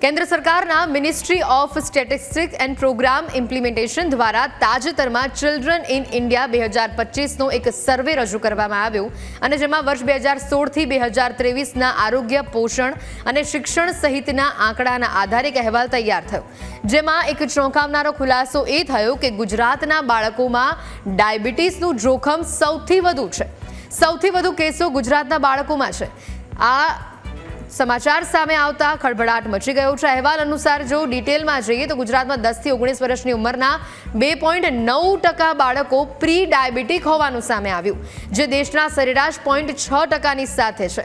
કેન્દ્ર સરકારના ministry of statistics and programme implementation દ્વારા તાજેતરમાં ચિલ્ડ્રન ઇન ઇન્ડિયા બે હજાર પચીસનો એક સર્વે રજૂ કરવામાં આવ્યો અને જેમાં વર્ષ બે હજાર સોળથી બે હજાર ત્રેવીસના આરોગ્ય પોષણ અને શિક્ષણ સહિતના આંકડાના આધારે અહેવાલ તૈયાર થયો. જેમાં એક ચોંકાવનારો ખુલાસો એ થયો કે ગુજરાતના બાળકોમાં ડાયાબિટીસનું જોખમ સૌથી વધુ છે. સૌથી વધુ કેસો ગુજરાતના બાળકોમાં છે. આ સમાચાર સામે આવતા ખળભળાટ મચી ગયો છે. અહેવાલ અનુસાર જો ડિટેલમાં જઈએ તો ગુજરાતમાં દસથી ઓગણીસ વર્ષની ઉંમરના બે પોઈન્ટ નવ ટકા બાળકો પ્રી ડાયાબિટીક હોવાનું સામે આવ્યું, જે દેશના સરેરાશ પોઈન્ટ છ ટકાની સાથે છે.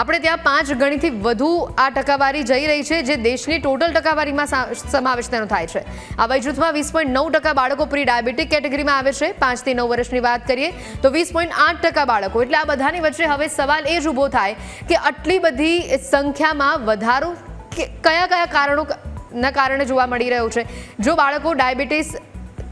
આપણે ત્યાં પાંચ ગણીથી વધુ આ ટકાવારી જઈ રહી છે, જે દેશની ટોટલ ટકાવારીમાં સમાવેશ તેનો થાય છે. આ વય જૂથમાં વીસ પોઈન્ટ નવ ટકા બાળકો પ્રી ડાયાબિટીક કેટેગરીમાં આવે છે. પાંચથી નવ વર્ષની વાત કરીએ, તો વીસ પોઈન્ટ આઠ ટકા બાળકો. એટલે આ બધાની વચ્ચે હવે સવાલ એ જ ઊભો થાય કે આટલી બધી સંખ્યામાં વધારો કયા કયા કારણો ના કારણે જોવા મળી રહ્યો છે? જો બાળકો ડાયાબિટીસ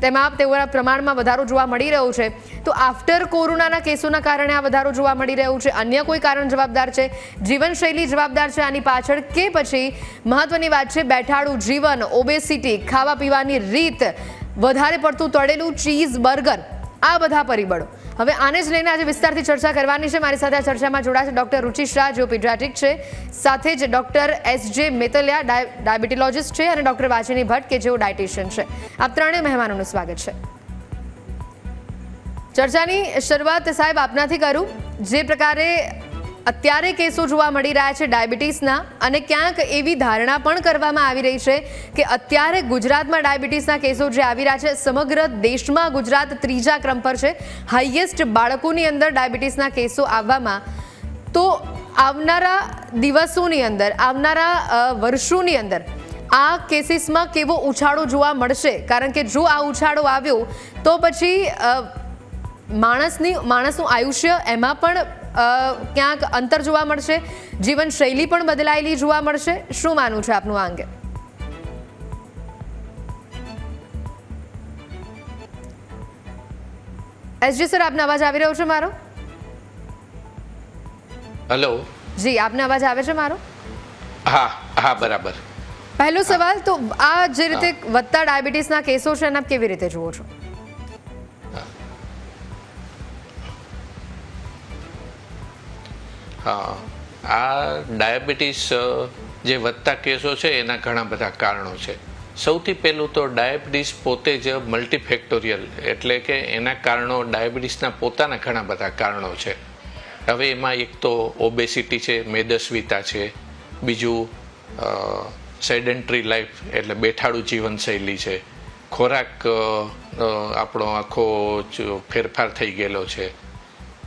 તેમાં તેઓના પ્રમાણમાં વધારો જોવા મળી રહ્યો છે. તો આફ્ટર કોરોનાના કેસોના કારણે આ વધારો જોવા મળી રહ્યો છે. અન્ય કોઈ કારણ જવાબદાર છે? જીવનશૈલી જવાબદાર છે? આની પાછળ કે પછી મહત્વની વાત છે બેઠાડું, જીવન ઓબેસિટી ખાવા પીવાની રીત. વધારે પડતું તળેલું ચીઝ બર્ગર આ બધા પરિબળો. હવે આને જ લઈને આજે વિસ્તારથી ચર્ચા કરવાની છે. મારી સાથે આ ચર્ચામાં જોડાશે ડોક્ટર રુચિ શાહ જેઓ પીડિયાટ્રિક છે. સાથે જ ડોક્ટર એસ જે મેતલિયા, ડાય- ડાયાબિટીલોજિસ્ટ છે અને ડોક્ટર વાજિની ભટ્ટ, કે જેઓ ડાયટિશિયન છે. આ ત્રણેય મહેમાનોનું સ્વાગત છે. ચર્ચાની શરૂઆત સાહેબ આપનાથી કરું. જે પ્રકારે અત્યારે કેસો જોવા મળી રહ્યા છે ડાયાબિટીસના અને ક્યાંક એવી ધારણા પણ કરવામાં આવી રહી છે કે અત્યારે ગુજરાતમાં ડાયાબિટીસના કેસો જે આવી રહ્યા છે, સમગ્ર દેશમાં ગુજરાત ત્રીજા ક્રમ પર છે, હાઈએસ્ટ બાળકોની અંદર ડાયાબિટીસના કેસો આવવામાં. તો આવનારા દિવસોની અંદર, આવનારા વર્ષોની અંદર આ કેસીસમાં કેવો ઉછાળો જોવા મળશે? કારણ કે જો આ ઉછાળો આવ્યો, તો પછી માણસની, માણસનું આયુષ્ય એમાં પણ ક્યાંક અંતર જોવા મળશે જીવનશૈલી પણ બદલાયેલી જોવા મળશે. શું માનવું છે આપનું આ અંગે? એસજી સર આપનો અવાજ આવી રહ્યો છે મારો? હેલો. જી આપને અવાજ આવે છે મારો? હા હા બરાબર. પહેલો સવાલ તો આ જે રીતે વધતા ડાયાબિટીસના કેસો છે એને આપ કેવી રીતે જુઓ છો? હા. આ ડાયાબિટીસ જે વધતા કેસો છે, એના ઘણા બધા કારણો છે. સૌથી પહેલું તો ડાયાબિટીસ પોતે જ મલ્ટીફેક્ટોરિયલ, એટલે કે એના કારણો ડાયાબિટીસના પોતાના ઘણા બધા કારણો છે. હવે એમાં એક તો ઓબેસિટી છે, મેદસ્વીતા છે, બીજું સેડેન્ટરી લાઈફ, એટલે બેઠાડું જીવનશૈલી છે. ખોરાક આપણો આખો ફેરફાર થઈ ગયેલો છે.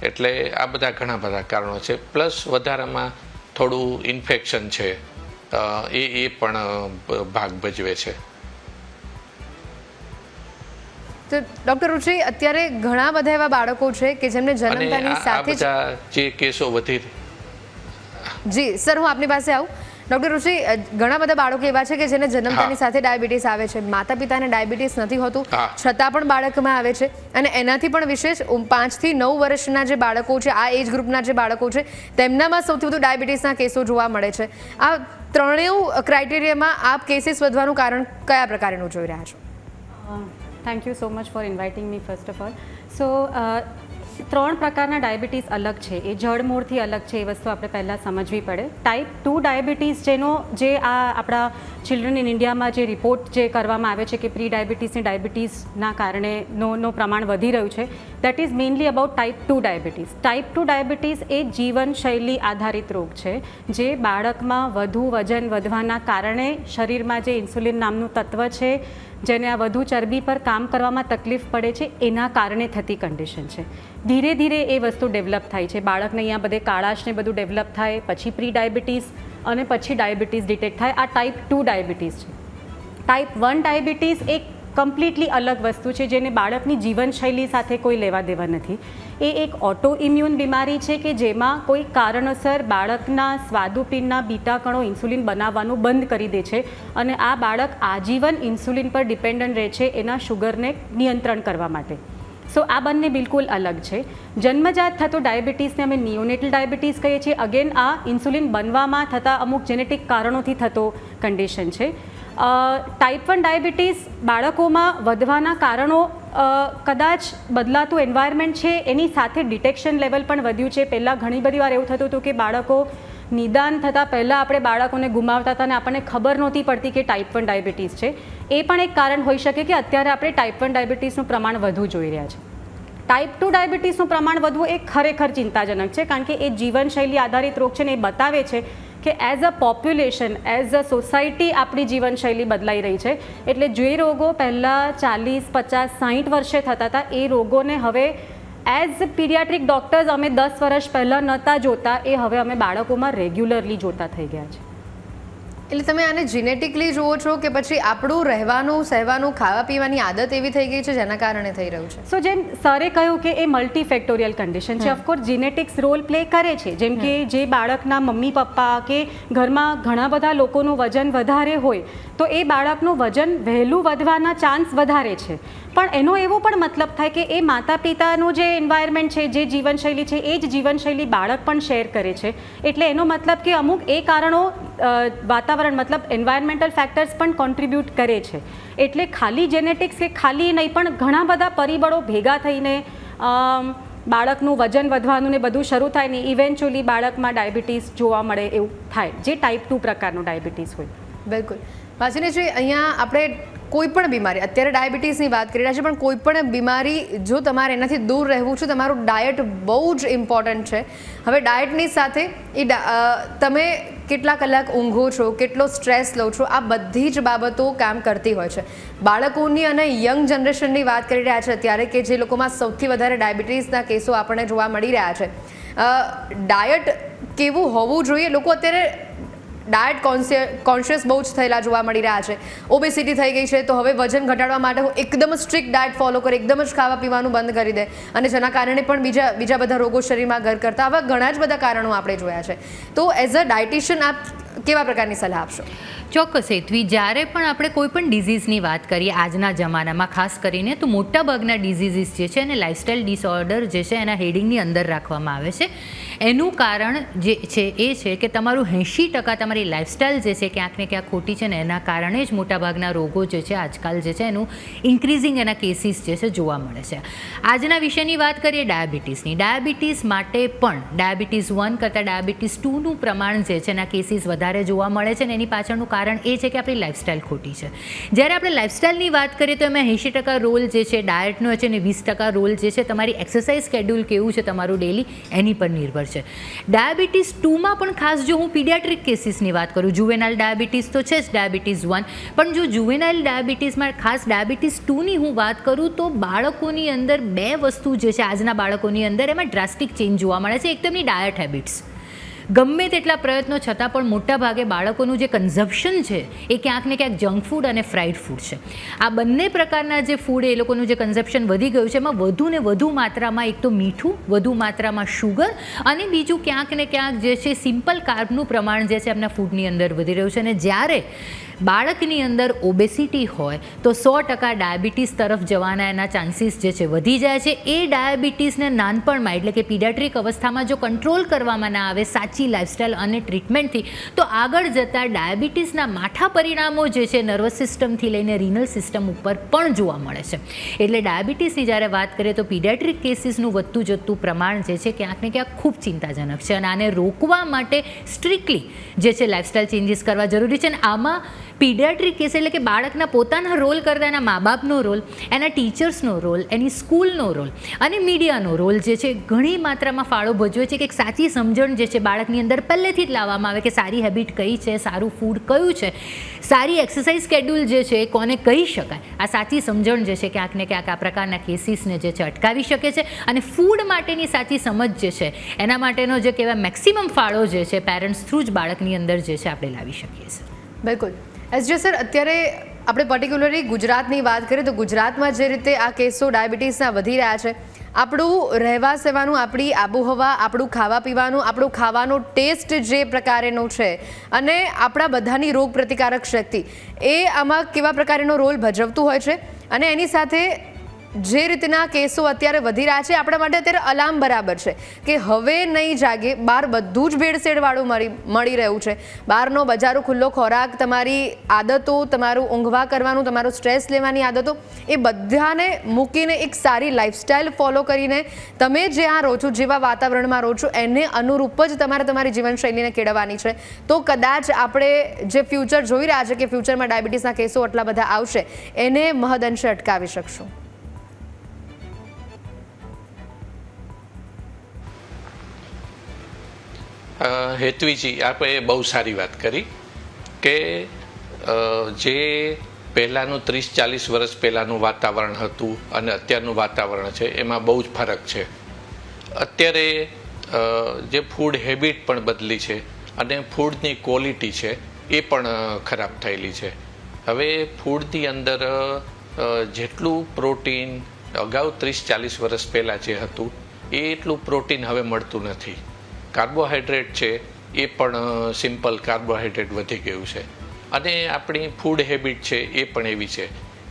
એટલે આ બધા ઘણા બધા કારણો છે. પ્લસ વધારામાં થોડું ઇન્ફેક્શન છે. એ એ પણ ભાગ ભજવે છે. તો ડોક્ટર રુચિ અત્યારે ઘણા બધા એવા બાળકો છે કે જેમને જન્મતાની સાથે જ જે કેસો વધી જી સર હું આપની પાસે આવું. ડોક્ટર ઋષિ ઘણા બધા બાળકો એવા છે કે જેને જન્મતાની સાથે ડાયાબિટીસ આવે છે. માતા પિતાને ડાયાબિટીસ નથી હોતું છતાં પણ બાળકમાં આવે છે. અને એનાથી પણ વિશેષ પાંચથી નવ વર્ષના જે બાળકો છે આ એજ ગ્રુપના જે બાળકો છે તેમનામાં સૌથી વધુ ડાયાબિટીસના કેસો જોવા મળે છે. આ ત્રણેય ક્રાઇટેરિયામાં આપ કેસીસ વધવાનું કારણ કયા પ્રકારનું જોઈ રહ્યા છો? Thank you so much for inviting me first of all uh, ત્રણ પ્રકારના ડાયાબિટીસ અલગ છે. એ જડમૂળથી અલગ છે. એ વસ્તુ આપણે પહેલાં સમજવી પડે. ટાઈપ ટુ ડાયાબિટીસ જેનો જે આ આપણા ચિલ્ડ્રન ઇન ઇન્ડિયામાં જે રિપોર્ટ જે કરવામાં આવે છે કે પ્રી ડાયાબિટીસની ડાયાબિટીસના કારણે નો પ્રમાણ વધી રહ્યું છે. That is mainly about type two diabetes type two diabetes એ જીવનશૈલી આધારિત રોગ છે, જે બાળકમાં વધુ વજન વધવાના કારણે શરીરમાં જે ઇન્સ્યુલિન નામનું તત્વ છે જેને આ વધુ ચરબી પર કામ કરવામાં તકલીફ પડે છે, એના કારણે થતી કન્ડિશન છે. ધીરે ધીરે એ વસ્તુ ડેવલપ થાય છે. બાળકને અહીંયા બધે કાળાશને બધું ડેવલપ થાય, પછી પ્રી ડાયાબિટીસ અને પછી ડાયાબિટીસ ડિટેક્ટ થાય. આ ટાઈપ ટુ ડાયાબિટીસ છે. ટાઈપ વન ડાયાબિટીસ એક કમ્પ્લીટલી અલગ વસ્તુ છે જેને બાળકની જીવનશૈલી સાથે કોઈ લેવા દેવા નથી. એ એક ઓટો ઇમ્યુન બીમારી છે કે જેમાં કોઈ કારણોસર બાળકના સ્વાદુપિંડના બીટા કણો ઇન્સ્યુલિન બનાવવાનું બંધ કરી દે છે અને આ બાળક આજીવન ઇન્સ્યુલિન પર ડિપેન્ડન્ટ રહે છે એના શુગરને નિયંત્રણ કરવા માટે. સો આ બંને બિલકુલ અલગ છે. જન્મજાત થતો ડાયાબિટીસને અમે નિયોનેટલ ડાયાબિટીસ કહીએ છીએ. અગેન આ ઇન્સ્યુલિન બનવામાં થતા અમુક જેનેટિક કારણોથી થતો કન્ડિશન છે. ટાઈપ વન ડાયાબિટીસ બાળકોમાં વધવાના કારણો કદાચ બદલાતું એન્વાયરમેન્ટ છે, એની સાથે ડિટેક્શન લેવલ પણ વધ્યું છે. પહેલાં ઘણી બધી વાર એવું થતું હતું કે બાળકો નિદાન થતાં પહેલાં આપણે બાળકોને ગુમાવતા હતા અને આપણને ખબર નહોતી પડતી કે ટાઈપ વન ડાયાબિટીસ છે. એ પણ એક કારણ હોઈ શકે કે અત્યારે આપણે ટાઈપ વન ડાયાબિટીસનું પ્રમાણ વધુ જોઈ રહ્યા છે. ટાઈપ ટુ ડાયાબિટીસનું પ્રમાણ વધવું એ ખરેખર ચિંતાજનક છે, કારણ કે એ જીવનશૈલી આધારિત રોગ છે ને એ બતાવે છે કે as a population as a society આપણી જીવનશૈલી બદલાઈ રહી છે. એટલે જે રોગો પહેલાં ચાલીસ, પચાસ સાહીઠ વર્ષે થતા હતા, એ રોગોને હવે એઝ પીડિયાટ્રિક ડૉક્ટર્સ અમે દસ વર્ષ પહેલાં નહોતા જોતા, એ હવે અમે બાળકોમાં રેગ્યુલરલી જોતા થઈ ગયા છે. એટલે તમે આને જીનેટિકલી જુઓ છો કે પછી આપણું રહેવાનું સહેવાનું ખાવા પીવાની આદત એવી થઈ ગઈ છે જેના કારણે થઈ રહ્યું છે? સો જેમ સરે કહ્યું કે એ મલ્ટીફેક્ટોરિયલ કન્ડિશન છે of course genetics role play કરે છે. જેમ કે જે બાળકના મમ્મી પપ્પા કે ઘરમાં ઘણા બધા લોકોનું વજન વધારે હોય તો એ બાળકનું વજન વહેલું વધવાના ચાન્સ વધારે છે. પણ એનો એવો પણ મતલબ થાય કે એ માતા પિતાનું જે એન્વાયરમેન્ટ છે, જે જીવનશૈલી છે, એ જ જીવનશૈલી બાળક પણ શેર કરે છે. એટલે એનો મતલબ કે અમુક એ કારણો વાતાવરણ મતલબ એન્વાયરમેન્ટલ ફેક્ટર્સ પણ કોન્ટ્રીબ્યુટ કરે છે. એટલે ખાલી જેનેટિક્સ કે ખાલી નહીં, પણ ઘણા બધા પરિબળો ભેગા થઈને બાળકનું વજન વધવાનું ને બધું શરૂ થાય ને ઇવેન્ચ્યુઅલી બાળકમાં ડાયાબિટીસ જોવા મળે એવું થાય, જે ટાઈપ ટુ પ્રકારનું ડાયાબિટીસ હોય. બિલકુલ. વાસીનેજી અહીંયા આપણે કોઈ પણ બીમારી, અત્યારે ડાયાબિટીસની વાત કરી રહ્યા છે, પણ કોઈ પણ બીમારી જો તમારે એનાથી દૂર રહેવું છે, તમારું ડાયટ બહુ જ ઇમ્પોર્ટન્ટ છે. હવે ડાયટની સાથે એ તમે કેટલા કલાક ઊંઘો છો, કેટલો સ્ટ્રેસ લો છો, આ બધી જ બાબતો કામ કરતી હોય છે. બાળકોની અને યંગ જનરેશનની વાત કરી રહ્યા છે અત્યારે કે જે લોકોમાં સૌથી વધારે ડાયાબિટીસના કેસો આપણને જોવા મળી રહ્યા છે. ડાયટ કેવું હોવું જોઈએ? લોકો અત્યારે ડાયટ કોન્શિયસ બહુ જ થયેલા જોવા મળી રહ્યા છે. ઓબેસિટી થઈ ગઈ છે તો હવે વજન ઘટાડવા માટે હું એકદમ સ્ટ્રિક્ટ ડાયટ ફોલો કરે, એકદમ જ ખાવા પીવાનું બંધ કરી દે. અને જેના કારણે પણ બીજા બીજા બધા રોગો શરીરમાં ઘર કરતા આવા ઘણા જ બધા કારણો આપણે જોયા છે. તો એઝ અ ડાયટિશિયન આપ કેવા પ્રકારની સલાહ આપશો? ચોક્કસ, હેતવી. જ્યારે પણ આપણે કોઈ પણ ડિઝીઝની વાત કરીએ, આજના જમાનામાં, ખાસ કરીને, તો મોટાભાગના ડિઝીઝીસ જે છે, એને લાઇફસ્ટાઇલ ડિસઓર્ડર જે છે, એના હેડિંગની અંદર રાખવામાં આવે છે. એનું કારણ જે છે, એ છે કે તમારું એંશી ટકા તમારી લાઇફસ્ટાઇલ જે છે, ક્યાંક ને ક્યાંક ખોટી છે ને એના કારણે જ મોટાભાગના રોગો જે છે, આજકાલ જે છે, એનું ઇન્ક્રીઝિંગ એના કેસીસ જે છે, જોવા મળે છે. આજના વિષયની વાત કરીએ, ડાયાબિટીસની. ડાયાબિટીસ માટે પણ, ડાયાબિટીસ વન કરતાં ડાયાબિટીસ ટુનું પ્રમાણ જે છે, એના કેસીસ વધારે જોવા મળે છે ને એની પાછળનું કારણ એ છે કે આપણી લાઇફસ્ટાઇલ ખોટી છે. જ્યારે આપણે લાઇફસ્ટાઇલની વાત કરીએ તો એમાં એંશી ટકા રોલ જે છે ડાયટનો છે ને વીસ ટકા રોલ જે છે, તમારી એક્સરસાઇઝ સ્કેડ્યુલ કેવું છે, તમારું ડેલી એની પર નિર્ભર છે. ડાયાબિટીસ ટુમાં પણ ખાસ જો હું પીડિયાટ્રિક કેસીસની વાત કરું જુવેનાઇલ ડાયાબિટીસ તો છે જ ડાયાબિટીસ વન પણ જો જુવેનાઇલ ડાયાબિટીસમાં ખાસ ડાયાબિટીસ ટુની હું વાત કરું તો બાળકોની અંદર બે વસ્તુ જે છે, આજના બાળકોની અંદર એમાં ડ્રાસ્ટિક ચેન્જ જોવા મળે છે. એક તો એમની ડાયટ હેબિટ્સ ગમે તેટલા પ્રયત્નો, છતાં પણ મોટા ભાગે બાળકોનું જે કન્ઝપ્શન છે, એ ક્યાંક ને ક્યાંક જંક ફૂડ અને ફ્રાઈડ ફૂડ છે. આ બંને પ્રકારના જે ફૂડ એ લોકોનું જે કન્ઝપ્શન વધી ગયું છે, એમાં વધુ ને વધુ માત્રામાં એક તો મીઠું, વધુ માત્રામાં શુગર અને બીજું ક્યાંક ને ક્યાંક જે છે સિમ્પલ કાર્બનું પ્રમાણ જે છે, એમના ફૂડની અંદર વધી રહ્યું છે. અને જ્યારે બાળકની અંદર ઓબેસિટી હોય તો સો ટકા ડાયાબિટીસ તરફ જવાના એના ચાન્સીસ જે છે વધી જાય છે. એ ડાયાબિટીસને નાનપણમાં એટલે કે પીડિયાટ્રિક અવસ્થામાં જો કંટ્રોલ કરવામાં ના આવે સાચી લાઇફસ્ટાઇલ અને ટ્રીટમેન્ટથી તો આગળ જતાં ડાયાબિટીસના માઠા પરિણામો જે છે નર્વસ સિસ્ટમથી લઈને રિનલ સિસ્ટમ ઉપર પણ જોવા મળે છે. એટલે ડાયાબિટીસની જ્યારે વાત કરીએ તો પીડિયાટ્રિક કેસીસનું વધતું જતું પ્રમાણ જે છે ક્યાંક ને ક્યાંક ખૂબ ચિંતાજનક છે અને આને રોકવા માટે સ્ટ્રિક્ટલી જે છે લાઇફસ્ટાઇલ ચેન્જીસ કરવા જરૂરી છે અને આમાં પીડિયાટ્રિક કેસ એટલે કે બાળકના પોતાના રોલ કરતાં એના મા બાપનો રોલ, એના ટીચર્સનો રોલ, એની સ્કૂલનો રોલ અને મીડિયાનો રોલ જે છે ઘણી માત્રામાં ફાળો ભજવે છે કે એક સાચી સમજણ જે છે બાળકની અંદર પહેલેથી જ લાવવામાં આવે કે સારી હેબિટ કઈ છે, સારું ફૂડ કયું છે, સારી એક્સરસાઇઝ સ્કેડ્યુલ જે છે એ કોને કહી શકાય? આ સાચી સમજણ જે છે ક્યાંક ને ક્યાંક આ પ્રકારના કેસીસને જે છે અટકાવી શકે છે અને ફૂડ માટેની સાચી સમજ જે છે એના માટેનો જે કહેવાય મેક્સિમમ ફાળો જે છે પેરેન્ટ્સ થ્રુ જ બાળકની અંદર જે છે આપણે લાવી શકીએ છીએ. બિલકુલ. એસ જે સર, અત્યારે આપણે પર્ટિક્યુલરલી ગુજરાતની વાત કરીએ તો ગુજરાતમાં જે રીતે આ કેસો ડાયાબિટીસના વધી રહ્યા છે, આપણું રહેવા સેવાનું આપણી આબોહવા, આપણું ખાવા પીવાનું આપણું ખાવાનો ટેસ્ટ જે પ્રકારેનો છે અને આપણા બધાની રોગ પ્રતિકારક શક્તિ, એ આમાં કેવા પ્રકારનો રોલ ભજવતું હોય છે અને એની સાથે જે રીતના કેસો અત્યારે વધી રહ્યા છે, આપણા માટે અત્યારે અલાર્મ બરાબર છે કે હવે નહીં જાગે બહાર બધું જ ભેળસેળવાળું મળી મળી રહ્યું છે. બહારનો બજારો ખુલ્લો ખોરાક, તમારી આદતો, તમારું ઊંઘવા કરવાનું, તમારું સ્ટ્રેસ લેવાની આદતો, એ બધાને મૂકીને એક સારી લાઈફસ્ટાઈલ ફોલો કરીને તમે જ્યાં રહો છો, જેવા વાતાવરણમાં રહો છો, એને અનુરૂપ જ તમારે તમારી જીવનશૈલીને કેળવવાની છે. તો કદાચ આપણે જે ફ્યુચર જોઈ રહ્યા છે કે ફ્યુચરમાં ડાયાબિટીસના કેસો આટલા બધા આવશે, એને મહદઅંશે અટકાવી શકશું. હેતવીજી આપણે બહુ સારી વાત કરી કે જે પહેલાંનું ત્રીસ ચાલીસ વર્ષ પહેલાંનું વાતાવરણ હતું અને અત્યારનું વાતાવરણ છે, એમાં બહુ જ ફરક છે. અત્યારે જે ફૂડ હેબિટ પણ બદલી છે અને ફૂડની ક્વોલિટી છે, એ પણ ખરાબ થયેલી છે. હવે ફૂડની અંદર જેટલું પ્રોટીન અગાઉ ત્રીસ ચાલીસ વર્ષ પહેલાં જે હતું, એ એટલું પ્રોટીન હવે મળતું નથી. કાર્બોહાઈડ્રેટ છે, એ પણ સિમ્પલ કાર્બોહાઈડ્રેટ વધી ગયું છે. અને આપણી ફૂડ હેબિટ છે, એ પણ એવી છે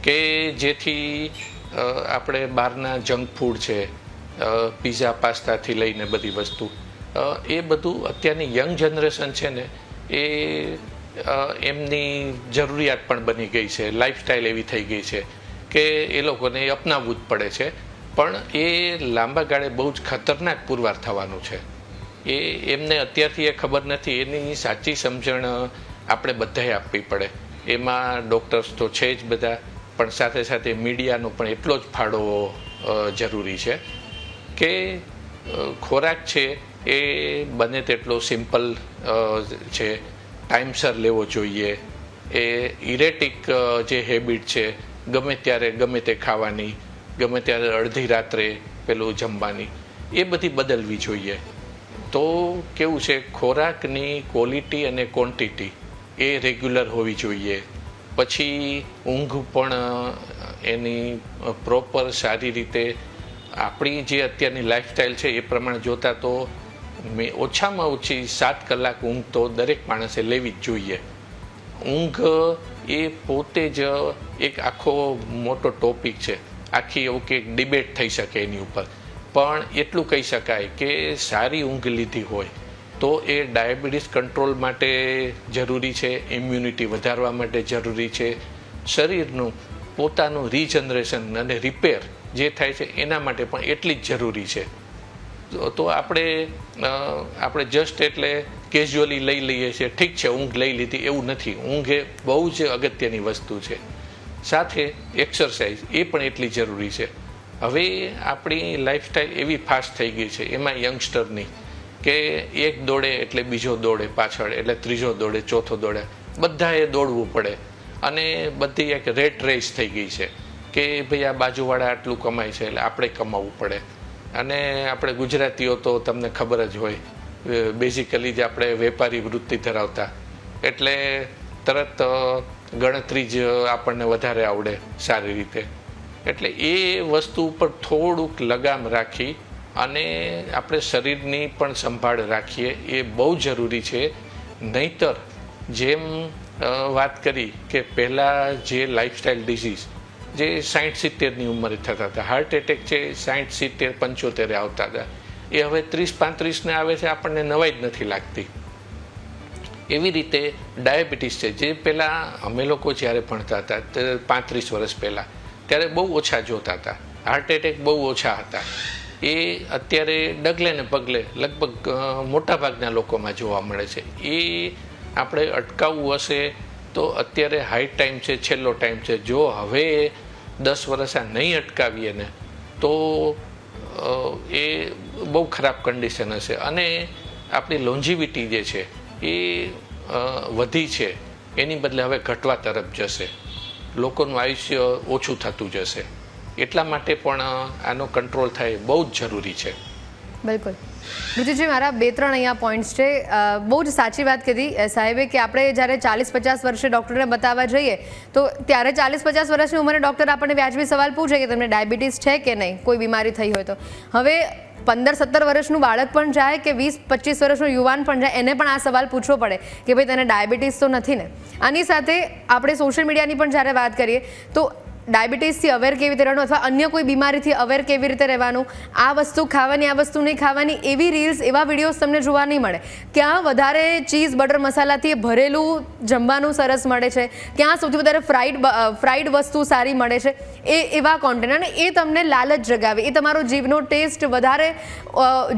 કે જેથી આપણે બહારના જંક ફૂડ છે પીઝા, પાસ્તાથી લઈને બધી વસ્તુ એ બધું અત્યારની યંગ જનરેશન છે ને, એ એમની જરૂરિયાત પણ બની ગઈ છે. લાઈફસ્ટાઈલ એવી થઈ ગઈ છે કે એ લોકોને અપનાવવું જ પડે છે. પણ એ લાંબા ગાળે બહુ જ ખતરનાક પુરવાર થવાનું છે. એ એમને અત્યારથી એ ખબર નથી, એની સાચી સમજણ આપણે બધાએ આપવી પડે. એમાં ડૉક્ટર્સ તો છે જ બધા, પણ સાથે સાથે મીડિયાનો પણ એટલો જ ફાળો જરૂરી છે કે ખોરાક છે એ બને તેટલો સિમ્પલ છે. ટાઈમસર લેવો જોઈએ. એ ઇરેટિક જે હેબિટ છે, ગમે ત્યારે ગમે તે ખાવાની, ગમે ત્યારે અડધી રાત્રે પેલું જમવાની, એ બધી બદલવી જોઈએ. તો કેવું છે? ખોરાકની ક્વોલિટી અને ક્વોન્ટિટી એ રેગ્યુલર હોવી જોઈએ. પછી ઊંઘ પણ એની પ્રોપર સારી રીતે આપણી જે અત્યારની લાઈફસ્ટાઈલ છે એ પ્રમાણે જોતા તો મેં ઓછામાં ઓછી સાત કલાક ઊંઘ તો દરેક માણસે લેવી જ જોઈએ. ઊંઘ એ પોતે જ એક આખો મોટો ટોપિક છે. આખી એવું કે ડિબેટ થઈ શકે એની ઉપર. પણ એટલું કહી શકાય કે સારી ઊંઘ લીધી હોય, તો એ ડાયાબિટીસ કંટ્રોલ માટે જરૂરી છે, ઇમ્યુનિટી વધારવા માટે જરૂરી છે. શરીરનું પોતાનું રીજનરેશન અને રિપેર જે થાય છે, એના માટે પણ એટલી જ જરૂરી છે. તો- આપણે આપણે જસ્ટ એટલે કેઝ્યુઅલી લઈ લઈએ છીએ, ઠીક છે, ઊંઘ લઈ લીધી, એવું નથી. ઊંઘ એ બહુ જ અગત્યની વસ્તુ છે. સાથે એક્સરસાઇઝ એ પણ એટલી જરૂરી છે. હવે આપણી લાઈફસ્ટાઈલ એવી ફાસ્ટ થઈ ગઈ છે, એમાં યંગસ્ટરની કે એક દોડે એટલે બીજો દોડે પાછળ, એટલે ત્રીજો દોડે, ચોથો દોડે, બધાએ દોડવું પડે. અને બધી એક રેટ રેસ થઈ ગઈ છે કે ભાઈ આ બાજુવાળા આટલું કમાય છે, એટલે આપણે કમાવવું પડે. અને આપણે ગુજરાતીઓ તો તમને ખબર જ હોય બેઝિકલી જ આપણે વેપારી વૃત્તિ ધરાવતા. એટલે તરત ગણતરી જ આપણને વધારે આવડે સારી રીતે. એટલે એ વસ્તુ ઉપર થોડુંક લગામ રાખી અને આપણે શરીરની પણ સંભાળ રાખીએ, એ બહુ જરૂરી છે. નહીતર જેમ વાત કરી કે પહેલાં જે લાઇફસ્ટાઈલ ડિઝીઝ જે સાઠ સિત્તેરની ઉંમરે થતા હતા હાર્ટ એટેક છે સાઠ સિત્તેર, પંચોતેરે આવતા હતા, એ હવે ત્રીસ પાંત્રીસને આવે છે, આપણને નવાઈ જ નથી લાગતી. એવી રીતે ડાયાબિટીસ છે, જે પહેલાં અમે લોકો જ્યારે ભણતા હતા પાંત્રીસ વર્ષ પહેલાં ત્યારે બહુ ઓછા જોતા હતા. હાર્ટ એટેક બહુ ઓછા હતા. એ અત્યારે ડગલે ને પગલે લગભગ મોટાભાગના લોકોમાં જોવા મળે છે. એ આપણે અટકાવવું હશે તો અત્યારે હાઈ ટાઈમ છે, છેલ્લો ટાઈમ છે. જો હવે દસ વર્ષ આ નહીં અટકાવીએ ને, તો એ બહુ ખરાબ કન્ડિશન હશે. અને આપણી લોન્જીવિટી જે છે એ વધી છે. એની બદલે હવે ઘટવા તરફ જશે. લોકોનું આયુષ્ય ઓછું થતું જશે. એટલા માટે પણ આનો કંટ્રોલ થાય બહુ જ જરૂરી છે. બિલકુલ. રુચિજી મારા બે ત્રણ અહીંયા પોઈન્ટ્સ છે. બહુ જ સાચી વાત કીધી સાહેબે કે આપણે જ્યારે ચાલીસ પચાસ વર્ષે ડૉક્ટરને બતાવવા જઈએ, તો ત્યારે ચાલીસ પચાસ વર્ષની ઉંમરે ડૉક્ટર આપણને વ્યાજબી સવાલ પૂછે કે તમને ડાયાબિટીસ છે કે નહીં? કોઈ બીમારી થઈ હોય તો. હવે પંદર, સત્તર વર્ષનું બાળક પણ જાય કે વીસ, પચીસ વર્ષનું યુવાન પણ જાય, એને પણ આ સવાલ પૂછવો પડે કે ભાઈ તને ડાયાબિટીસ તો નથી ને? આની સાથે આપણે સોશિયલ મીડિયાની પણ જ્યારે વાત કરીએ, તો ડાયાબિટીસથી અવેર કેવી રીતે રહેવાનું અથવા અન્ય કોઈ બીમારીથી અવેર કેવી રીતે રહેવાનું? આ વસ્તુ ખાવાની, આ વસ્તુ નહીં ખાવાની એવી રીલ્સ એવા વિડીયોઝ તમને જોવા નહીં મળે. ક્યાં વધારે ચીઝ બટર મસાલાથી ભરેલું જમવાનું સરસ મળે છે. ક્યાં સૌથી વધારે ફ્રાઈડ ફ્રાઈડ વસ્તુ સારી મળે છે. એ, એવા કોન્ટેન્ટ અને એ તમને લાલચ જગાવે. એ તમારો જીભનો ટેસ્ટ વધારે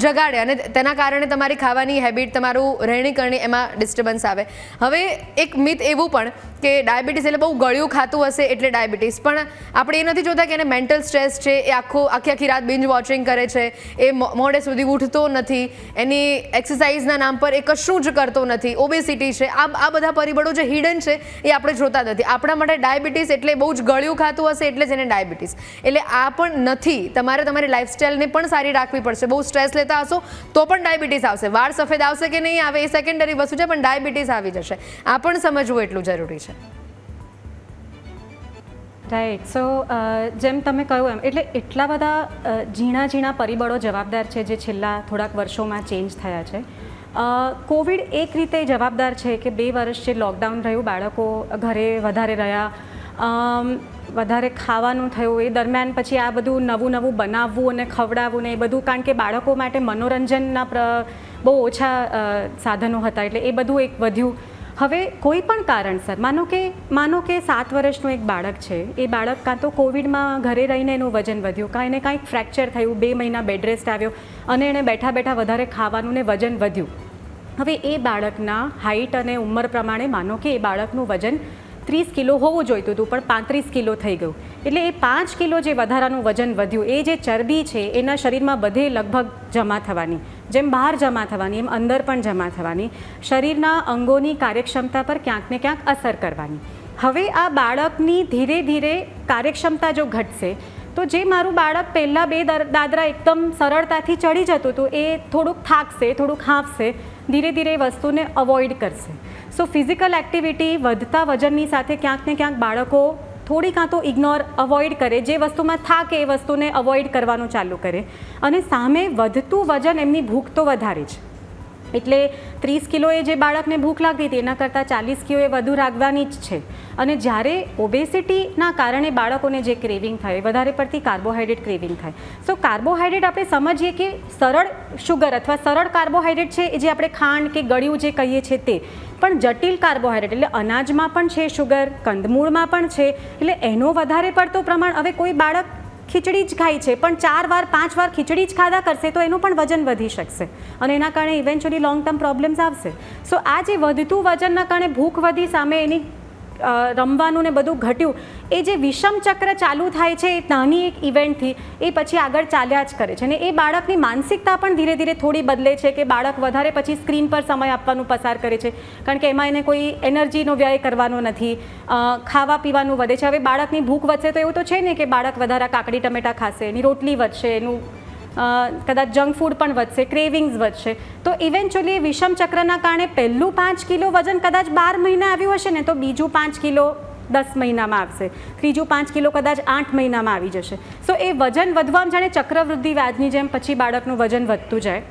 જગાડે અને તેના કારણે તમારી ખાવાની હેબિટ તમારું રહેણી કરણી એમાં ડિસ્ટર્બન્સ આવે. હવે એક મિથ એવું પણ કે ડાયાબિટીસ એટલે બહુ ગળ્યું ખાતું હશે એટલે ડાયાબિટીસ. પણ આપણે એ નથી જોતા કે એને મેન્ટલ સ્ટ્રેસ છે, એ આખો આખી આખી રાત બિંજ વોચિંગ કરે છે, એ મોડે સુધી ઉઠતો નથી, એની એક્સરસાઇઝના નામ પર એ કશું જ કરતો નથી. ઓબેસિટી છે, આ આ બધા પરિબળો જે હિડન છે, એ આપણે જોતા નથી. આપણા માટે ડાયાબિટીસ એટલે બહુ જ ગળ્યું ખાતું હશે એટલે જ એને ડાયાબિટીસ એટલે આ પણ નથી. તમારે તમારી લાઈફસ્ટાઈલને પણ સારી રાખવી પડશે. બહુ સ્ટ્રેસ લેતા હશો, તો પણ ડાયાબિટીસ આવશે. વાળ સફેદ આવશે કે નહીં આવે એ સેકન્ડરી વસ્તુ છે, પણ ડાયાબિટીસ આવી જશે. આ પણ સમજવું એટલું જરૂરી છે. રાઈટ સો જેમ તમે કહ્યું એમ, એટલે એટલા બધા ઝીણા ઝીણા પરિબળો જવાબદાર છે જે છેલ્લા થોડાક વર્ષોમાં ચેન્જ થયા છે. કોવિડ એક રીતે જવાબદાર છે કે બે વર્ષ જે લોકડાઉન રહ્યું, બાળકો ઘરે વધારે રહ્યા વધારે ખાવાનું થયું, એ દરમિયાન પછી આ બધું નવું નવું બનાવવું અને ખવડાવવું ને એ બધું, કારણ કે બાળકો માટે મનોરંજનના પ્ર, બહુ ઓછા સાધનો હતા, એટલે એ બધું એક વધ્યું. હવે કોઈ પણ કારણસર, માનો કે માનો કે સાત વર્ષનું એક બાળક છે, એ બાળક કાં તો કોવિડમાં ઘરે રહીને એનું વજન વધ્યું, કાં એને કાંઈક ફ્રેક્ચર થયું, બે મહિના બેડ રેસ્ટ આવ્યો, અને એણે બેઠા બેઠા વધારે ખાવાનું ને વજન વધ્યું. હવે એ બાળકના હાઇટ અને ઉંમર પ્રમાણે માનો કે એ બાળકનું વજન ત્રીસ કિલો હોવું જોઈતું હતું, પણ પાંત્રીસ કિલો થઈ ગયું. એટલે એ પાંચ કિલો જે વધારાનું વજન વધ્યું, એ જે ચરબી છે, એના શરીરમાં બધે લગભગ જમા થવાની. જેમ બહાર જમા થવાની, એમ અંદર પણ જમા થવાની. શરીરના અંગોની કાર્યક્ષમતા પર ક્યાંક ને ક્યાંક અસર કરવાની. હવે આ બાળકની ધીરે ધીરે કાર્યક્ષમતા જો ઘટશે, તો જે મારું બાળક પહેલાં બે દર- દાદરા એકદમ સરળતાથી ચડી જતું હતું, એ થોડુંક થાકશે, થોડુંક હાંફશે, ધીરે ધીરે એ વસ્તુને અવોઇડ કરશે. સો ફિઝિકલ એક્ટિવિટી વધતા વજનની સાથે ક્યાંક ને ક્યાંક બાળકો થોડી કાં તો ઇગ્નોર અવોઇડ કરે. જે વસ્તુમાં થાકે એ વસ્તુને અવોઇડ કરવાનું ચાલુ કરે. અને સામે વધતું વજન એમની ભૂખ તો વધારે છે એટલે ત્રીસ કિલોએ જે બાળકને ભૂખ લાગતી હતી, એના કરતાં ચાલીસ કિલોએ વધુ રાખવાની જ છે. અને જ્યારે ઓબેસિટીના કારણે બાળકોને જે ક્રેવિંગ થાય વધારે પડતી કાર્બોહાઈડ્રેટ ક્રેવિંગ થાય. સો કાર્બોહાઈડ્રેટ આપણે સમજીએ કે સરળ શુગર અથવા સરળ કાર્બોહાઈડ્રેટ છે એ જે આપણે ખાંડ કે ગળ્યું જે કહીએ છીએ તે, પણ જટિલ કાર્બોહાઈડ્રેટ એટલે અનાજમાં પણ છે શુગર, કંદમૂળમાં પણ છે, એટલે એનો વધારે પડતો પ્રમાણ હવે કોઈ બાળક ખીચડી જ ખાય છે, પણ ચાર વાર, પાંચ વાર ખીચડી જ ખાધા કરશે તો એનું પણ વજન વધી શકશે. અને એના કારણે ઇવેન્ચ્યુઅલી લોંગ ટર્મ પ્રોબ્લેમ્સ આવશે. સો આ જે વધતું વજનના કારણે ભૂખ વધી, સામે એની રમવાનું ને બધું ઘટ્યું. એ જે વિષમ ચક્ર ચાલુ થાય છે, એ નાની એક ઇવેન્ટથી એ પછી આગળ ચાલ્યા જ કરે છે. અને એ બાળકની માનસિકતા પણ ધીરે ધીરે થોડી બદલે છે કે બાળક વધારે પછી સ્ક્રીન પર સમય આપવાનું પસાર કરે છે. કારણ કે એમાં એને કોઈ એનર્જીનો વ્યય કરવાનો નથી. ખાવા પીવાનું વધે છે. હવે બાળકની ભૂખ વધશે તો એવું તો છે ને કે બાળક વધારે કાકડી ટમેટા ખાશે, એની રોટલી વધશે, એનું કદાચ જંક ફૂડ પણ વધશે, ક્રેવિંગ્સ વધશે. તો ઇવેન્ચ્યુઅલી વિષમ ચક્રના કારણે પહેલું પાંચ કિલો વજન કદાચ બાર મહિના આવ્યું હશે ને તો બીજું પાંચ કિલો દસ મહિનામાં આવશે. ત્રીજું પાંચ કિલો કદાચ આઠ મહિનામાં આવી જશે. સો એ વજન વધવામાં જાણે ચક્રવૃદ્ધિ વ્યાજની જેમ પછી બાળકનું વજન વધતું જાય.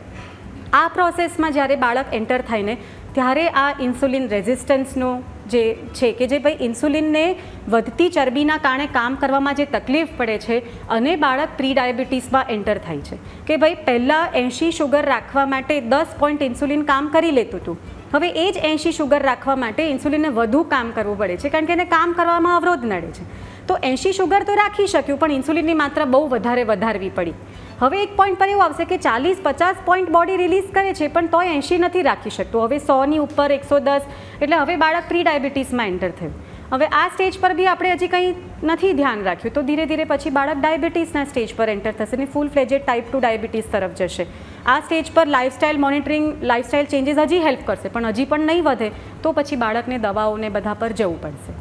આ પ્રોસેસમાં જ્યારે બાળક એન્ટર થાય ને, ત્યારે આ ઇન્સ્યુલિન રેઝિસ્ટન્સનો જે છે કે જે ભાઈ ઇન્સ્યુલિનને વધતી ચરબીના કારણે કામ કરવામાં જે તકલીફ પડે છે અને બાળક પ્રી ડાયાબિટીસમાં એન્ટર થાય છે. કે ભાઈ પહેલાં એંશી શુગર રાખવા માટે દસ પોઈન્ટ ઇન્સ્યુલિન કામ કરી લેતું હતું. હવે એ જ એંશી શુગર રાખવા માટે ઇન્સ્યુલિનને વધુ કામ કરવું પડે છે કારણ કે એને કામ કરવામાં અવરોધ નડે છે. તો એંશી શુગર તો રાખી શક્યું પણ ઇન્સ્યુલિનની માત્રા બહુ વધારે વધારવી પડી. હવે એક પોઈન્ટ પર એવું આવશે કે ચાલીસ, પચાસ પોઈન્ટ બોડી રિલીઝ કરે છે, પણ તોય એંશી નથી રાખી શકતું. હવે સોની ઉપર એકસો દસ, એટલે હવે બાળક પ્રી ડાયાબિટીસમાં એન્ટર થયું. હવે આ સ્ટેજ પર બી આપણે હજી કંઈ નથી ધ્યાન રાખ્યું, તો ધીરે ધીરે પછી બાળક ડાયાબિટીસના સ્ટેજ પર એન્ટર થશે અને full fledged type two diabetes તરફ જશે. આ સ્ટેજ પર લાઇફસ્ટાઇલ મોનિટરિંગ લાઇફસ્ટાઇલ ચેન્જીસ હજી હેલ્પ કરશે, પણ હજી પણ નહીં વધે, તો પછી બાળકને દવાઓને બધા પર જવું પડશે.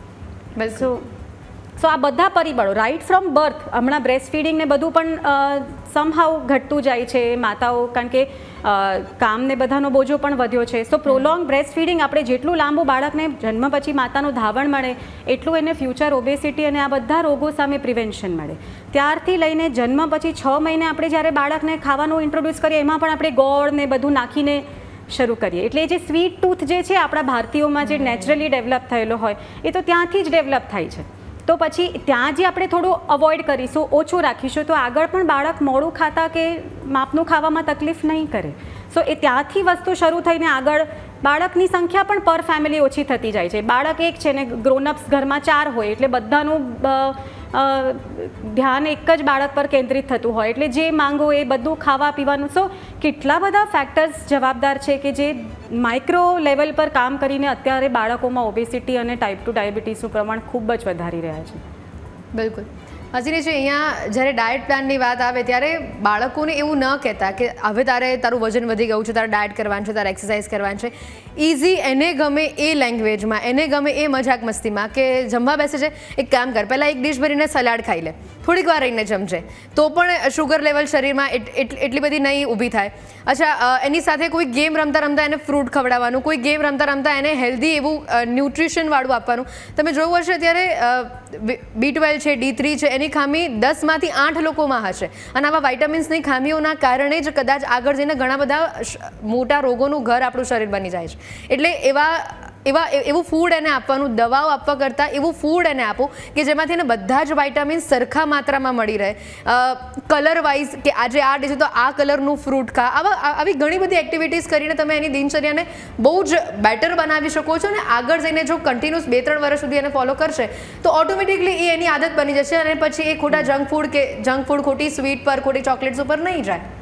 બસ સો આ બધા પરિબળો રાઇટ ફ્રોમ બર્થ હમણાં બ્રેસ્ટ ફીડિંગ ને બધું પણ સમહાવ ઘટતું જાય છે, માતાઓ, કારણ કે કામને બધાનો બોજો પણ વધ્યો છે. સો પ્રોલોંગ બ્રેસ્ટ ફીડિંગ આપણે જેટલું લાંબુ બાળકને જન્મ પછી માતાનું ધાવણ મળે, એટલું એને ફ્યુચર ઓબેસિટી અને આ બધા રોગો સામે પ્રિવેન્શન મળે. ત્યારથી લઈને જન્મ પછી છ મહિને આપણે જ્યારે બાળકને ખાવાનું ઇન્ટ્રોડ્યુસ કરીએ, એમાં પણ આપણે ગોળ ને બધું નાખીને શરૂ કરીએ. એટલે જે સ્વીટ ટૂથ જે છે, આપણા ભારતીયોમાં જે નેચરલી ડેવલપ થયેલો હોય, એ તો ત્યાંથી જ ડેવલપ થાય છે. તો પછી ત્યાં જે આપણે થોડું અવોઇડ કરીશું, ઓછું રાખીશું, તો આગળ પણ બાળક મોડું ખાતા કે માપનું ખાવામાં તકલીફ નહીં કરે. સો એ ત્યાંથી વસ્તુ શરૂ થઈને આગળ બાળકની સંખ્યા પણ પર ફેમિલી ઓછી થતી જાય છે. બાળક એક છે ને ગ્રોનઅપ્સ ઘરમાં ચાર હોય એટલે બધાનું ધ્યાન એક જ બાળક પર કેન્દ્રિત થતું હોય. એટલે જે માંગો એ બધું ખાવા પીવાનું. સો કેટલા બધા ફેક્ટર્સ જવાબદાર છે કે જે માઇક્રો લેવલ પર કામ કરીને અત્યારે બાળકોમાં ઓબેસિટી અને ટાઈપ ટુ ડાયાબિટીસનું પ્રમાણ ખૂબ જ વધારી રહ્યા છે. બિલકુલ. હાજીને છે, અહીંયા જ્યારે ડાયટ પ્લાનની વાત આવે ત્યારે બાળકોને એવું ન કહેતા કે હવે તારે તારું વજન વધી ગયું છે, તારે ડાયટ કરવાનું છે, તારે એક્સરસાઇઝ કરવાનું છે. ઇઝી એને ગમે એ લેંગ્વેજમાં એને ગમે એ મજાક મસ્તીમાં કે જમવા બેસે છે, એક કામ કર, પહેલાં એક ડિશ ભરીને સલાડ ખાઈ લે, થોડીક વાર રહીને જમજે. તો પણ શુગર લેવલ શરીરમાં એટ- એટ- એટલી બધી નહીં ઊભી થાય. અચ્છા એની સાથે કોઈ ગેમ રમતા રમતા એને ફ્રૂટ ખવડાવવાનું, કોઈ ગેમ રમતા રમતા એને હેલ્ધી એવું ન્યુટ્રિશનવાળું આપવાનું. તમે જોયું હશે ત્યારે બી ટ્વેલ્વ છે ડી થ્રી છે, એની ખામી દસમાંથી આઠ લોકોમાં હશે. અને આવા વાઇટામિન્સની ખામીઓના કારણે જ કદાચ આગળ જઈને ઘણા બધા મોટા રોગોનું ઘર આપણું શરીર બની જાય છે. એટલે એવા એવા એવું ફૂડ એને આપવાનું, દવાઓ આપવા કરતાં એવું ફૂડ એને આપો કે જેમાંથી એને બધા જ વાઇટામિન્સ સરખા માત્રામાં મળી રહે. કલર વાઇઝ કે આજે આ ડીશ તો આ કલરનું ફ્રૂટ ખા. આવા આવી ઘણી બધી એક્ટિવિટીઝ કરીને તમે એની દિનચર્યાને બહુ જ બેટર બનાવી શકો છો અને આગળ જઈને જો કન્ટિન્યુઅસ બે ત્રણ વર્ષ સુધી એને ફોલો કરશે, તો ઓટોમેટિકલી એ એની આદત બની જશે અને પછી એ ખોટા જંક ફૂડ કે જંક ફૂડ ખોટી સ્વીટ પર, ખોટી ચોકલેટ્સ ઉપર નહીં જાય.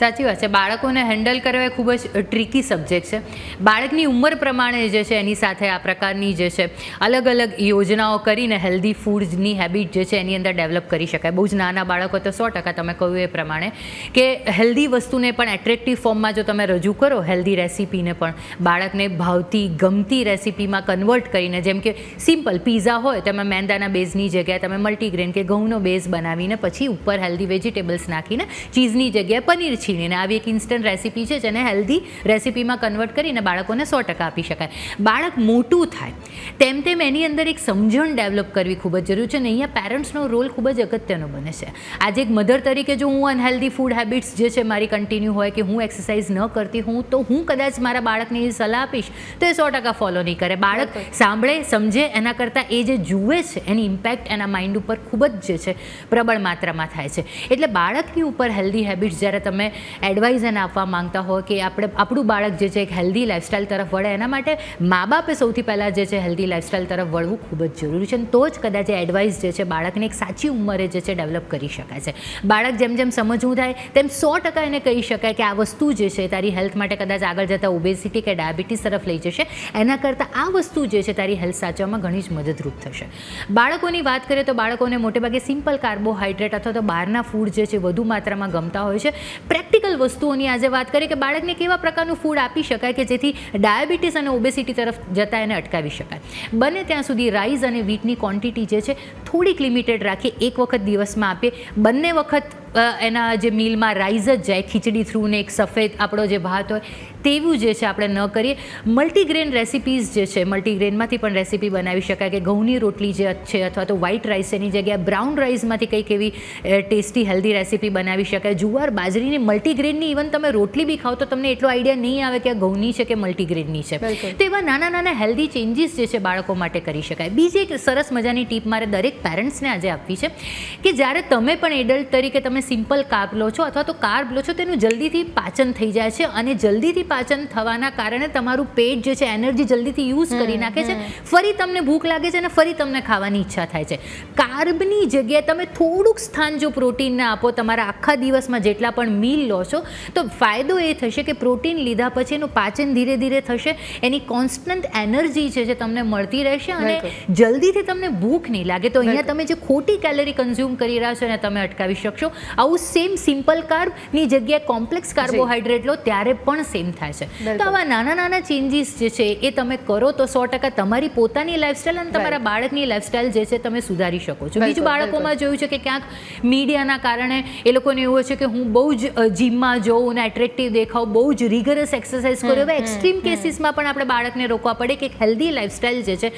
સાચી વાત છે. બાળકોને હેન્ડલ કરવા એ ખૂબ જ ટ્રીકી સબ્જેક્ટ છે. બાળકની ઉંમર પ્રમાણે જે છે એની સાથે આ પ્રકારની જે છે અલગ અલગ યોજનાઓ કરીને હેલ્ધી ફૂડની હેબિટ જે છે એની અંદર ડેવલપ કરી શકાય. બહુ જ નાના બાળકો તો સો ટકા તમે કહ્યું એ પ્રમાણે કે હેલ્ધી વસ્તુને પણ એટ્રેક્ટિવ ફોર્મમાં જો તમે રજૂ કરો હેલ્ધી રેસીપીને પણ બાળકને ભાવતી, ગમતી રેસીપીમાં કન્વર્ટ કરીને, જેમ કે સિમ્પલ પીઝા હોય, તમે મેંદાના બેઝની જગ્યાએ તમે મલ્ટીગ્રેન કે ઘઉંનો બેઝ બનાવીને પછી ઉપર હેલ્ધી વેજીટેબલ્સ નાખીને ચીઝની જગ્યાએ પનીર છીણીને આવી એક ઇન્સ્ટન્ટ રેસીપી છે જેને હેલ્ધી રેસીપીમાં કન્વર્ટ કરીને બાળકોને સો ટકા આપી શકાય. બાળક મોટું થાય તેમ તેમ એની અંદર એક સમજણ ડેવલપ કરવી ખૂબ જ જરૂરી છે અને અહીંયા પેરેન્ટ્સનો રોલ ખૂબ જ અગત્યનો બને છે. આજે એક મધર તરીકે જો હું અનહેલ્ધી ફૂડ હેબિટ્સ જે છે મારી કન્ટિન્યુ હોય કે હું એક્સરસાઇઝ ન કરતી હું તો હું કદાચ મારા બાળકને એ સલાહ આપીશ તો એ સો ટકા ફોલો નહીં કરે. બાળક સાંભળે સમજે એના કરતાં એ જે જુએ છે એની ઇમ્પેક્ટ એના માઇન્ડ ઉપર ખૂબ જ જે છે પ્રબળ માત્રામાં થાય છે. એટલે બાળકની ઉપર હેલ્ધી હેબિટ્સ જ્યારે તમે એડવાઇઝ એને આપવા માંગતા હો કે આપણે આપણું બાળક જે છે એક હેલ્ધી લાઇફસ્ટાઇલ તરફ વળે, એના માટે મા બાપે સૌથી પહેલાં જે છે હેલ્ધી લાઇફસ્ટાઇલ તરફ વળવું ખૂબ જ જરૂરી છે તો જ કદાચ એડવાઇસ જે છે બાળકને એક સાચી ઉંમરે જે છે ડેવલપ કરી શકાય છે. બાળક જેમ જેમ સમજવું થાય, તેમ સો ટકા એને કહી શકાય કે આ વસ્તુ જે છે તારી હેલ્થ માટે કદાચ આગળ જતાં ઓબેસિટી કે ડાયાબિટીસ તરફ લઈ જશે, એના કરતાં આ વસ્તુ જે છે તારી હેલ્થ સાચવામાં ઘણી જ મદદરૂપ થશે. બાળકોની વાત કરીએ તો બાળકોને મોટેભાગે સિમ્પલ કાર્બોહાઈડ્રેટ અથવા તો બહારના ફૂડ જે છે વધુ માત્રામાં ગમતા હોય છે. પ્રેક્ટિકલ વસ્તુઓની આજે વાત કરીએ કે બાળકને કેવા પ્રકારનું ફૂડ આપી શકાય કે જેથી ડાયાબિટીસ અને ઓબેસિટી તરફ જતા એને અટકાવી શકાય. બને ત્યાં સુધી રાઈસ અને વીટની ક્વોન્ટિટી જે છે થોડીક લિમિટેડ રાખી એક વખત દિવસમાં આપીએ. બંને વખત એના જે મિલમાં રાઈઝ જ જાય ખીચડી થ્રુ ને એક સફેદ આપણો જે ભાત હોય તેવું જે છે આપણે ન કરીએ. મલ્ટીગ્રેન રેસિપીઝ જે છે મલ્ટીગ્રેનમાંથી પણ રેસીપી બનાવી શકાય કે ઘઉંની રોટલી જે છે અથવા તો વ્હાઇટ રાઈસ એની જગ્યાએ બ્રાઉન રાઈસમાંથી કંઈક એવી ટેસ્ટી હેલ્ધી રેસીપી બનાવી શકાય. જુવાર બાજરીની મલ્ટીગ્રેનની ઇવન તમે રોટલી બી ખાઓ તો તમને એટલો આઈડિયા નહીં આવે કે આ ઘઉંની છે કે મલ્ટીગ્રેનની છે. તો એવા નાના નાના હેલ્ધી ચેન્જીસ જે છે બાળકો માટે કરી શકાય. બીજી એક સરસ મજાની ટીપ મારે દરેક પેરેન્ટ્સને આજે આપવી છે કે જ્યારે તમે પણ એડલ્ટ તરીકે તમે સિમ્પલ કાર્બ લો છો અથવા તો કાર્બ લો છો તેનું જલ્દીથી પાચન થઈ જાય છે અને જલ્દીથી પાચન થવાના કારણે તમારું પેટ જે છે એનર્જી જલ્દીથી યુઝ કરી નાખે છે. ફરી તમને ભૂખ લાગે છે અને ફરી તમને ખાવાની ઈચ્છા થાય છે. કાર્બની જગ્યાએ તમે થોડુંક સ્થાન જો પ્રોટીનને આપો તમારા આખા દિવસમાં જેટલા પણ મીલ લો છો તો ફાયદો એ થશે કે પ્રોટીન લીધા પછી એનું પાચન ધીરે ધીરે થશે એની કોન્સ્ટન્ટ એનર્જી છે જે તમને મળતી રહેશે અને જલ્દીથી તમને ભૂખ નહીં લાગે. તો અહીંયા તમે જે ખોટી કેલરી કન્ઝ્યુમ કરી રહ્યા છો એને તમે અટકાવી શકશો. આવું સેમ સિમ્પલ કાર્બની જગ્યાએ કોમ્પ્લેક્સ કાર્બોહાઈડ્રેટ લો ત્યારે પણ સેમ થાય છે. તો આવા નાના નાના ચેન્જીસ જે છે એ તમે કરો તો સો ટકા તમારી પોતાની લાઈફસ્ટાઈલ અને તમારા બાળકની લાઈફસ્ટાઈલ જે છે તમે સુધારી શકો છો. બીજું બાળકોમાં જોયું છે કે ક્યાંક મીડિયાના કારણે એ લોકોને એવું હોય છે કે હું બહુ જ જીમમાં જોઉં ને એટ્રેક્ટિવ દેખાવ બહુ જ રિગરસ એક્સરસાઇઝ કરું. હવે એક્સ્ટ્રીમ કેસીસમાં પણ આપણે બાળકને રોકવા પડે કે એક હેલ્ધી લાઈફસ્ટાઈલ જે છે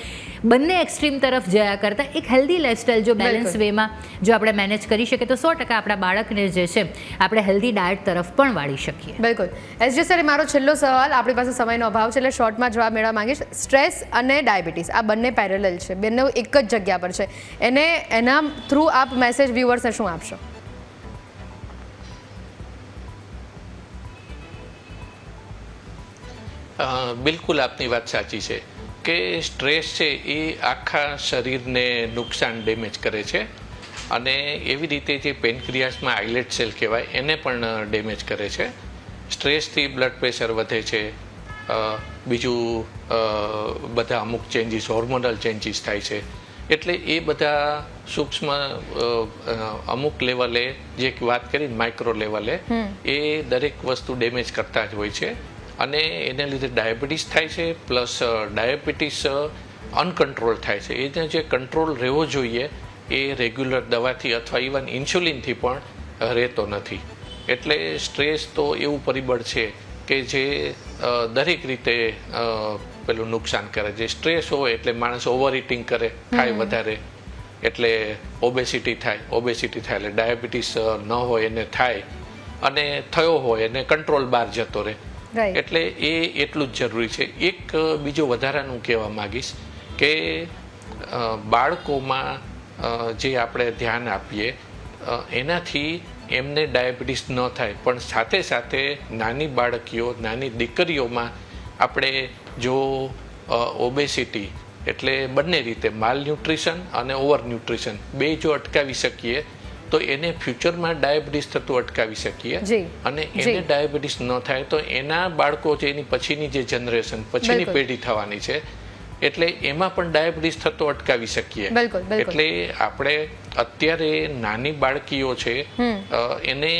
બંને એક્સ્ટ્રીમ તરફ જયા કરતાં એક હેલ્ધી લાઈફસ્ટાઈલ જો બેલેન્સ વેમાં જો આપણે મેનેજ કરી શકીએ તો સો ટકા આપણા બાળકને જે છે આપણે હેલ્ધી ડાયટ તરફ પણ વાળી શકીએ. બિલકુલ. એસજી સર મારો છેલ્લો સવાલ આપણી પાસે સમયનો અભાવ છે એટલે શોર્ટમાં જવાબ મેળવવા માંગીશ. સ્ટ્રેસ અને ડાયાબિટીસ આ બંને પેરેલલ છે. બંને એક જ જગ્યા પર છે. એને એના થ્રુ આપ મેસેજ વ્યુઅર્સને શું આપશો? બિલકુલ આપની વાત સાચી છે કે સ્ટ્રેસ છે એ આખા શરીરને નુકસાન ડેમેજ કરે છે. અને એવી રીતે જે પેનક્રિયાસમાં આઇલેટ સેલ કહેવાય એને પણ ડેમેજ કરે છે. સ્ટ્રેસથી બ્લડ પ્રેશર વધે છે. બીજું બધા અમુક ચેન્જીસ હોર્મોનલ ચેન્જીસ થાય છે. એટલે એ બધા સૂક્ષ્મ અમુક લેવલે જે વાત કરી માઇક્રો લેવલે એ દરેક વસ્તુ ડેમેજ કરતા જ હોય છે. અને એને લીધે ડાયાબિટીસ થાય છે પ્લસ ડાયાબિટીસ અનકન્ટ્રોલ થાય છે. એને જે કંટ્રોલ રહેવો જોઈએ એ રેગ્યુલર દવાથી અથવા ઇવન ઇન્સ્યુલિનથી પણ રહેતો નથી. એટલે સ્ટ્રેસ તો એવું પરિબળ છે કે જે દરેક રીતે પેલું નુકસાન કરે. જે સ્ટ્રેસ હોય એટલે માણસ ઓવર ઇટિંગ કરે ખાય વધારે. એટલે ઓબેસિટી થાય ઓબેસિટી થાય એટલે ડાયાબિટીસ ન હોય એને થાય. અને થયો હોય એને કંટ્રોલ બહાર જતો રહે. એટલે એ એટલું જ જરૂરી છે. એક બીજું વધારાનું કહેવા માંગીશ કે બાળકોમાં જે આપણે ધ્યાન આપીએ એનાથી એમને ડાયાબિટીસ ન થાય. પણ સાથે સાથે નાની બાળકીઓ નાની દીકરીઓમાં આપણે જો ઓબેસિટી એટલે બંને રીતે માલ ન્યુટ્રિશન અને ઓવર ન્યુટ્રિશન બે જો અટકાવી શકીએ તો એને ફ્યુચરમાં ડાયાબિટીસ થતું અટકાવી શકીએ અને એને ડાયાબિટીસ ન થાય તો એના બાળકો જે એની પછીની જે જનરેશન પછીની પેઢી થવાની છે એટલે એમાં પણ ડાયાબિટીસ થતો અટકાવી શકીએ. એટલે આપણે અત્યારે નાની બાળકીઓ છે એને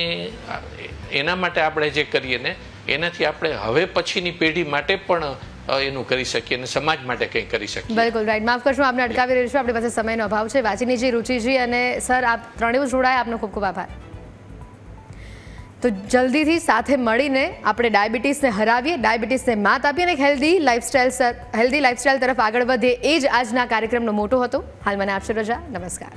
એના માટે આપણે જે કરીએ ને એનાથી આપણે હવે પછીની પેઢી માટે પણ એનું કરી શકીએ અને સમાજ માટે કંઈ કરી શકીએ. બિલકુલ રાઈટ માફ કરશો આપને અટકાવી રહીશું આપણી પાસે સમયનો અભાવ છે. વાચીનીજી રુચિજી અને સર આપ ત્રણેય જોડાયા. આપનો ખૂબ ખૂબ આભાર. તો જલ્દીથી સાથે મળીને આપણે ડાયાબિટીસને હરાવીએ, ડાયાબિટીસને માત આપીએ અને હેલ્ધી લાઈફસ્ટાઈલ હેલ્ધી લાઈફસ્ટાઈલ તરફ આગળ વધીએ. એ જ આજના કાર્યક્રમનો મોટો હતો. હાલ મને આપશે રજા નમસ્કાર.